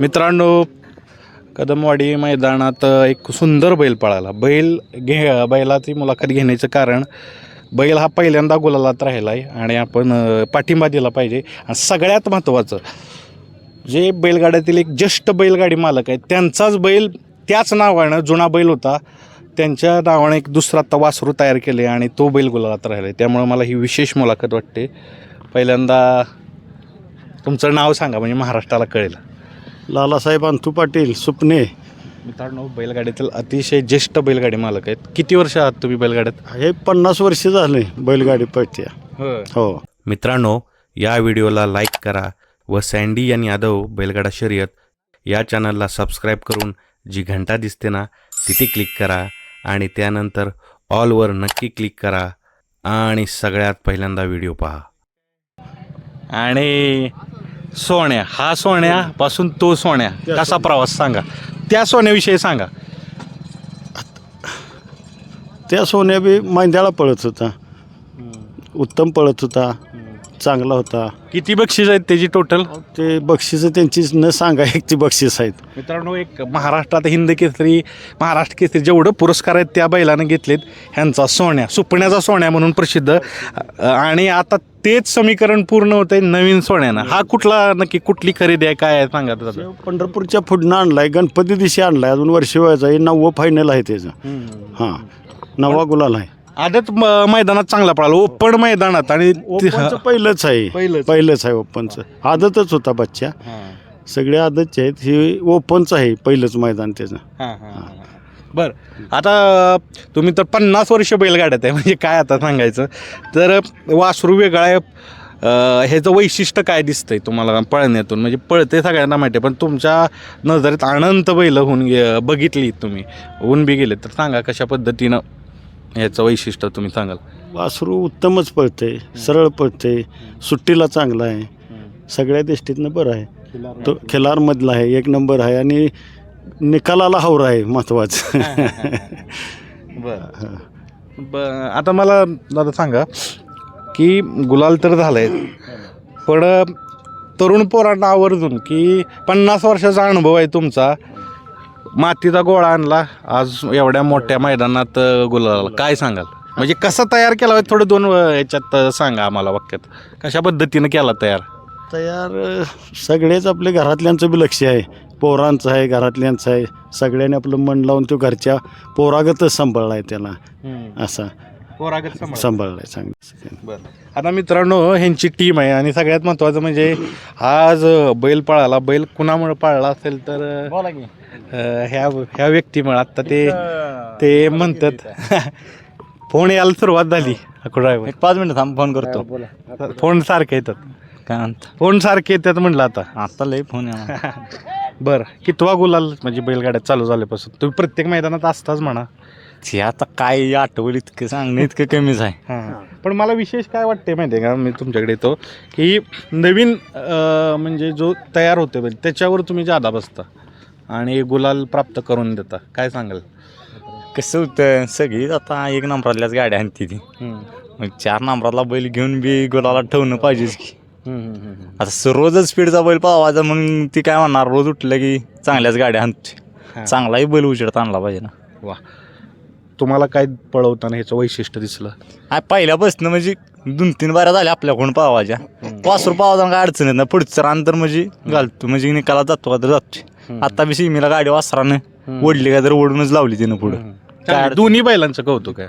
मित्रांनो कदमवाडी मैदानात एक सुंदर बैल पळाला. बैल घे बैलाची मुलाखत घेण्याचं कारण बैल हा पहिल्यांदा गुलालात राहिला आहे आणि आपण पाठिंबा दिला पाहिजे. आणि सगळ्यात महत्त्वाचं जे बैलगाड्यातील एक ज्येष्ठ बैलगाडी मालक आहे त्यांचाच बैल त्याच नावानं जुना बैल होता. त्यांच्या नावाने एक दुसरा आता वासरू तयार केले आणि तो बैल गुलालात राहिला आहे त्यामुळे मला ही विशेष मुलाखत वाटते. पहिल्यांदा तुमचं नाव सांगा म्हणजे महाराष्ट्राला कळेल. लालासाहेब अंतू पाटील सुपणे मित्रांनो बैलगाडीतील अतिशय ज्येष्ठ बैलगाडी मालक आहेत. किती वर्ष आहात तुम्ही बैलगाड्यात? हे पन्नास वर्ष झाले बैलगाडी पळत्या. हो. मित्रांनो या व्हिडिओला लाईक करा व सँडी आणि यादव बैलगाडा शर्यत या चॅनलला सबस्क्राईब करून जी घंटा दिसते ना तिथे क्लिक करा आणि त्यानंतर ऑलवर नक्की क्लिक करा. आणि सगळ्यात पहिल्यांदा व्हिडिओ पहा. आणि सोन्या. हा सोन्यापासून तो सोन्या. कसा प्रवास सांगा. त्या सोन्याविषयी सांगा. त्या सोन्या बी मैंद्याला पळत होता. उत्तम पळत होता. चांगला होता. किती बक्षीस आहेत त्याची टोटल ते बक्षिसं त्यांची न सांगा एक ती बक्षीस आहेत. मित्रांनो एक महाराष्ट्रात हिंद केसरी महाराष्ट्र केसरी जेवढं पुरस्कार आहेत त्या बैलानं घेतलेत ह्यांचा सोन्या सुपण्याचा सोन्या म्हणून प्रसिद्ध. अ, आणि आता तेच समीकरण पूर्ण होत आहे नवीन सोन्यानं. हा कुठला नक्की कुठली खरेदी आहे काय आहे सांगा दादा. पंढरपूरच्या पुढनं आणलाय गणपती दिवशी आणलाय अजून वर्ष व्हायचा आहे नववं फायनल आहे त्याचं. हां नववा गुलाल आहे. आदत म- मैदानात चांगला पळाला. ओपन मैदानात आणि ते- ओपनचं पहिलंच आहे. पहिलंच. पहिलंच आहे ओपनचं. आदतच होता बच्चा. सगळे आदतचे आहेत. हे ओपनचं आहे पहिलंच मैदान त्याचं. हां, हां, हां. बरं. आता तुम्ही तर पन्नास वर्ष बैलगाड्यात आहे. म्हणजे काय आता सांगायचं? तर वासरू वेगळा आहे. अं, ह्याचं वैशिष्ट्य काय दिसतंय तुम्हाला पळण्यातून? म्हणजे पळते सगळ्यांना माहिती आहे पण तुमच्या नजरेत अनंत बैल होऊन गे बघितली तुम्ही. होऊन बी गेले. तर सांगा कशा पद्धतीनं ह्याचं वैशिष्ट्य तुम्ही सांगाल. वासरू उत्तमच पळते सरळ पळते सुट्टीला चांगला आहे. सगळ्या दृष्टीतनं बरं आहे. तो खिलारमधला आहे एक नंबर आहे आणि निकालाला हावरा आहे महत्वाचं. बरं. ब आता मला दादा सांगा की गुलाल तर झालंय पण तरुण पोरांना आवर्जून की पन्नास वर्षाचा अनुभव आहे तुमचा मातीचा गोळा आणला. आज एवढ्या मोठ्या मैदानात गुलाल. काय सांगाल? म्हणजे कसा तयार केला होता? थोडं दोन अ, सांगा आम्हाला वाक्यात कशा पद्धतीनं केला तयार? तयार सगळेच आपले घरातल्यांचं बी लक्ष आहे. पोरांचं आहे घरातल्यांचं आहे. सगळ्यांनी आपलं मन लावून तो घरच्या पोरागतच सांभाळला आहे त्याला असा. सांभाळला. आहे चांगलं बरं. आता मित्रांनो ह्यांची टीम आहे आणि सगळ्यात महत्त्वाचं म्हणजे आज बैल पळाला. बैल कुणामुळे पळला असेल तर ह्या ह्या व्यक्तीमुळे आता ते ते म्हणतात. फोन यायला सुरुवात झाली ड्रायव्हर एक पाच मिनिट थांब फोन करतो. फोन सारखे येतात. काय म्हणता? फोन सारखे येतात म्हटलं आता. आता लय फोन आहे बरं कितवा गुलाल म्हणजे बैलगाड्यात चालू झाल्यापासून? तुम्ही प्रत्येक मैदानात असताच म्हणा. ते आता काय आठवलं इतकं सांगणं इतकं कमीच आहे. हां. पण मला विशेष काय वाटते माहिती आहे का? मी तुमच्याकडे येतो की नवीन अं, म्हणजे जो तयार होते बैल त्याच्यावर तुम्ही जादा बसता. आणि गुलाल प्राप्त करून देता. काय सांगाल? कसं होतं सगळीच आता एक नंबरातल्याच गाड्या आणते ती. मग चार नंबरातला बैल घेऊन बी गुलाला ठेवणं पाहिजेच की. आता स- रोजच स्पीडचा बैल पावायचा मग ती काय म्हणणार? रोज उठलं की चांगल्याच गाड्या आणते. चांगलाही बैल उजेडत आणला पाहिजे ना. वा. तुम्हाला काय पळवताना ह्याचं वैशिष्ट्य दिसलं? हा पहिल्यापासून म्हणजे दोन तीन बाऱ्या झाल्या आपल्याकडून पावाच्या वासरू पावाचा काय अडचण येत नाही. पुढचं रान तर म्हणजे घालतो म्हणजे निकाला जातो का तर जातो आता बी सीमेला गाडी वासरानं ओढली का तर ओढूनच लावली तिनं पुढं. काय अडचण- दोन्ही बैलांचं कौतुक आहे.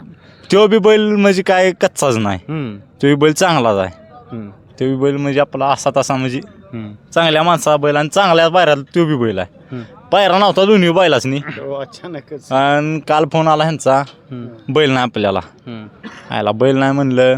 तो बी बैल म्हणजे काय कच्चाच नाही. हम्म, तो बी बैल चांगलाच आहे. हम्म, तो बी बैल म्हणजे आपला असा तसा म्हणजे हम्म, चांगल्या माणसाचा बैल आणि चांगल्या पायऱ्याला तो बी बैल आहे. हम्म, पायरा नव्हता दोन्ही बैलाचनी हो, अचानकच. आणि काल फोन आला ह्यांचा हम्म, बैल नाही आपल्याला. हम्म. आयला बैल नाही म्हणलं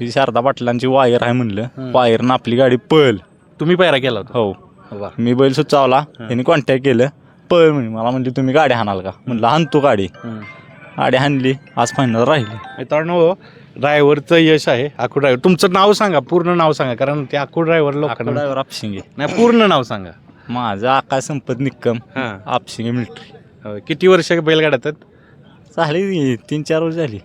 ही शारदा पाटलांची वायर आहे म्हणलं वायरनं आपली गाडी पळ तुम्ही पायरा केला होता. हो. वा मी बैल सुचावला. त्यांनी कॉन्टॅक्ट केलं. पळ म्हणे मला म्हणजे तुम्ही गाडी हाणाल का? म्हणलं हाणतो गाडी. गाडी हाणली. आज फायनल राहिली. मित्रांनो ड्रायव्हरचं यश आहे. आखू ड्रायव्हर. तुमचं नाव सांगा. पूर्ण नाव सांगा. कारण ते आखू ड्रायव्हर लोकांना ड्रायव्हर आपशिंगे. नाही पूर्ण नाव सांगा. माझं आकाश संपत निक्कम. हां. आपशिंगे मिलिटरी होय. किती वर्ष बैलगाड्यात आहेत? झाली तीन चार वर्ष झाली.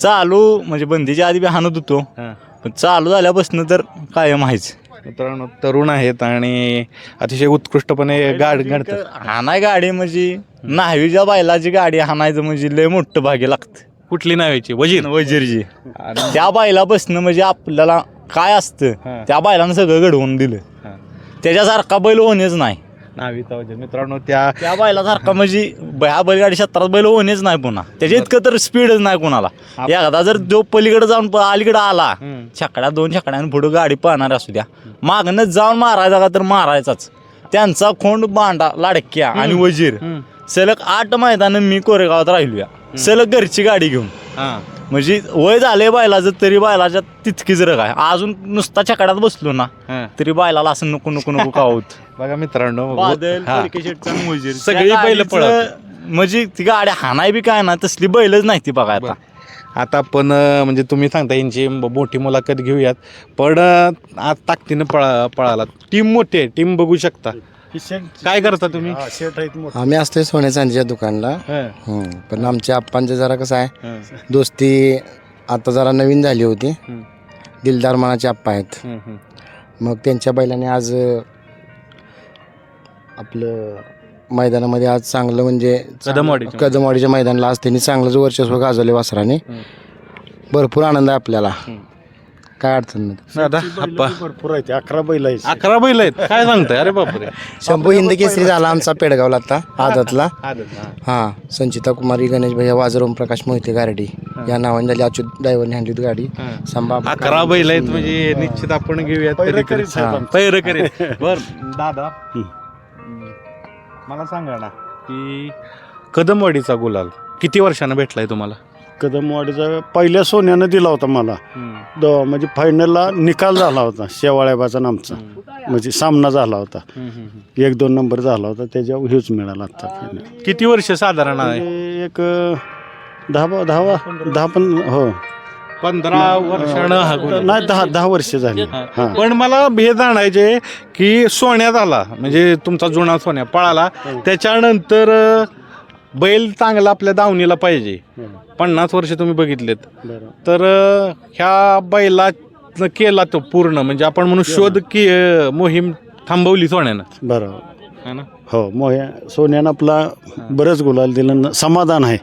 चालू म्हणजे बंदीच्या आधी बी हाणत होतो. हां. पण चालू झाल्यापासून तर कायम आहेच. मित्रांनो तरुण आहेत आणि अतिशय उत्कृष्टपणे गाड गाडतात हाणाय गाडी म्हणजे न्हावीच्या बैलाची गाडी हाणायचं म्हणजे लय मोठं भागी लागतं. कुठली नावाची? वजीर. वजीरजी आणि- त्या बैला बसणं म्हणजे आपल्याला काय असतं हा. त्या बैलानं सगळं घडवून दिलं. हा. त्याच्यासारखा बैल होणेच नाही. वजीर मित्रांनो त्या त्या बैलासारखा म्हणजे ह्या बैलगाडी क्षेत्रात बैल होणेच नाही पुन्हा. त्याच्या इतकं तर स्पीडच नाही कोणाला. एकदा जर जो पलीकडे जाऊन प- अलीकडे आला हम्म. छकड्या दोन छकड्यानं पुढे गाडी पाहणार असू द्या. मागणं जाऊन मारायचा का तर मारायचाच. त्यांचा खोंड बांडा लाडक्या आणि वजीर. हम्म. सलग आठ मैदान मी कोरेगावात राहिलो सलग घरची गाडी घेऊन. हा. म्हणजे वय झाले बैलाचं तरी बैलाच्या तितकीच रग आहे. अजून नुसता छकड्यात बसलो ना हा. तरी बैलाला असं नको नको नको कावत बघा मित्रांनो बादल हा. शेटचा. सगळी त्या बैलं गाडीचं पळत. म्हणजे ती गाडी हाणाय बी काय ना तसली बैलच नाही ती बघा आता आता आपण अं, म्हणजे तुम्ही सांगता यांची म- मोठी मुलाखत घेऊयात पण अं, आज ताकदीनं पळा पळाला टीम मोठी आहे टीम बघू शकता काय करता तुम्ही शेट आहेत मोठे. आम्ही असतोय सोन्या चांदीच्या दुकानला हं. पण आमच्या आप्पांचं जरा कसं आहे हं, दोस्ती आता जरा नवीन झाली होती हं. दिलदार मनाचे आप्पा आहेत हं, हं. मग त्यांच्या बैलाने आज अ, आपलं मैदानामध्ये आज चांगलं म्हणजे कदमवाडीच्या. कदमवाडीच्या मैदानाला आज त्यांनी चांगलंच वर्चस्व गाजवले वासराने. भरपूर आनंद आहे आपल्याला. काय अडचण नाही. दादा आप्पा. भरपूर आहेत अकरा बैल आहेत. अकरा बैल आहेत. काय सांगताय? अरे बापरे. शंभू हिंद केसरी झाला आमचा पेडगावला आता आदतला. आदत, हा. संचिता कुमारी गणेश भैया वाजरम प्रकाश मोहिते गारडी या नावाने झाली अच्युत ड्रायव्हरने हँडलीत गाडी. संभा अकरा बैल आहेत म्हणजे निश्चित आपण घेऊयात पैरं. करीत बर. दादा. मला सांगा ना की कदमवाडीचा गुलाल किती वर्षानं भेटलाय तुम्हाला? कदमवाडीचा पहिल्या सोन्यानं दिला होता मला. द म्हणजे फायनलला निकाल झाला होता शेवाळ्याबाचा नामचा म्हणजे सामना झाला होता. एक दोन नंबर झाला होता त्याच्यावर हेच मिळाला आता फायनल किती वर्ष साधारण आहे? म्हणजे एक दहा दहा दहा पण हो. पंधरा वर्षानं हा. नाही दहा दहा वर्ष झाली. हां. पण मला हे जाणायचे की सोन्यात आला म्हणजे तुमचा जुना सोन्या पळाला त्याच्यानंतर अं, बैल चांगला आपल्या दावणीला पाहिजे. पन्नास वर्ष तुम्ही बघितलेत. बरं. तर अं, ह्या बैला केला तो पूर्ण म्हणजे आपण म्हणून शोध की अं, मोहीम थांबवली सोन्यानं. बरं. है ना? हो मोह्या सोन्यानं आपला बरंच गुलाल दिलं न- समाधान आहे.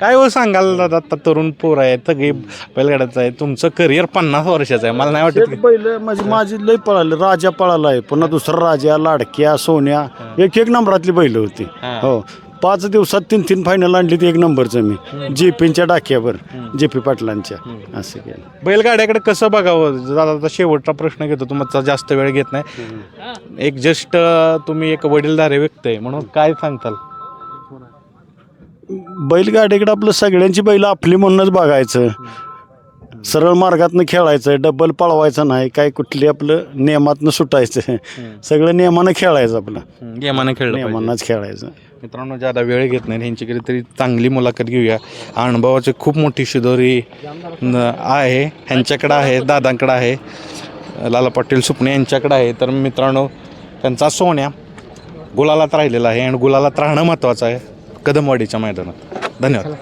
काय हो सांगाल दादा आता तरुण पोर आहे सगळी बैलगाड्याचं आहे तुमचं करिअर पन्नास वर्षाचं आहे मला नाही वाटत बैल म्हणजे माझी लय पळाले राजा पळाला आहे पुन्हा दुसरा राजा लाडक्या सोन्या एक एक नंबरातली बैल होती. हा. हो. पाच दिवसात तीन तीन फायनल आणली ती एक नंबरचं मी. जेपीच्या डाक्यावर जेपी पाटलांच्या. असं केलं. बैलगाड्याकडे कसं बघावं? दादा आता शेवटचा प्रश्न घेतो. तुमचा जास्त वेळ घेत नाही. एक जस्ट तुम्ही एक वडीलधारे व्यक्ती आहे. म्हणून काय सांगताल? बैलगाडीकडे आपलं सगळ्यांची बैल आपली म्हणूनच बघायचं. सरळ मार्गातनं खेळायचं डबल पळवायचं नाही काय कुठली आपलं नियमातनं सुटायचं. सगळं नियमानं खेळायचं आपलं. खेळलं पाहिजे. नियमानंच खेळायचं. मित्रांनो ज्यादा वेळ घेत नाही ह्यांच्याकडे तरी चांगली मुलाखत घेऊया. अनुभवाची खूप मोठी शिदोरी आहे. ह्यांच्याकडं आहे दादांकडं आहे. लाला पाटील सुपणे यांच्याकडं आहे. तर मित्रांनो त्यांचा सोन्या गुलालात राहिलेला आहे आणि गुलालात राहणं महत्त्वाचं आहे. कदमवाडीच्या मैदानात. धन्यवाद.